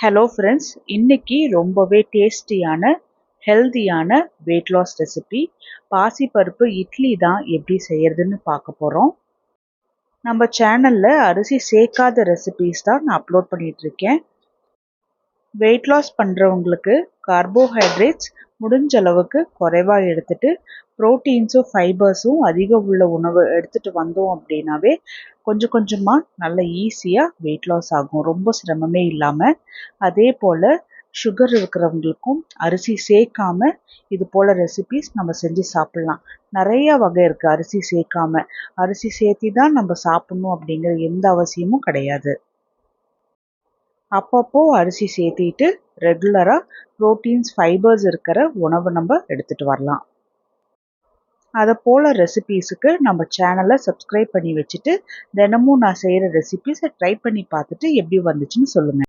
Hello friends இன்னைக்கு ரொம்பவே டேஸ்டியான ஹெல்தியான வெயிட் லாஸ் ரெசிபி பாசிப்பருப்பு இட்லி தான் எப்படி செய்யறதுன்னு பார்க்க போகிறோம் நம்ம சேனலில் அரிசி சேர்க்காத ரெசிபிஸ் தான் நான் அப்லோட் பண்ணிகிட்ருக்கேன் இருக்கேன். வெயிட் லாஸ் பண்ணுறவங்களுக்கு கார்போஹைட்ரேட்ஸ் முடிஞ்ச அளவுக்கு குறைவாக எடுத்துட்டு ப்ரோட்டீன்ஸும் ஃபைபர்ஸும் அதிகம் உள்ள உணவு எடுத்துகிட்டு வந்தோம் அப்படின்னாவே கொஞ்சம் கொஞ்சமாக நல்ல ஈஸியாக வெயிட் லாஸ் ஆகும். ரொம்ப சிரமமே இல்லாமல் அதே போல் சுகர் இருக்கிறவங்களுக்கும் அரிசி சேர்க்காம இது போல் ரெசிபிஸ் நம்ம செஞ்சு சாப்பிட்லாம். நிறைய வகை இருக்குது அரிசி சேர்க்காம. அரிசி சேர்த்தி தான் நம்ம சாப்பிட்ணும் அப்படிங்கிற எந்த அவசியமும் கிடையாது. அப்பப்போ அரிசி சேர்த்திட்டு ரெகுலராக ப்ரோட்டீன்ஸ் ஃபைபர்ஸ் இருக்கிற உணவு நம்ம எடுத்துகிட்டு வரலாம். அதை போல் ரெசிபீஸுக்கு நம்ம சேனலை சப்ஸ்கிரைப் பண்ணி வச்சுட்டு தினமும் நான் செய்கிற ரெசிபீஸை ட்ரை பண்ணி பார்த்துட்டு எப்படி வந்துச்சுன்னு சொல்லுங்கள்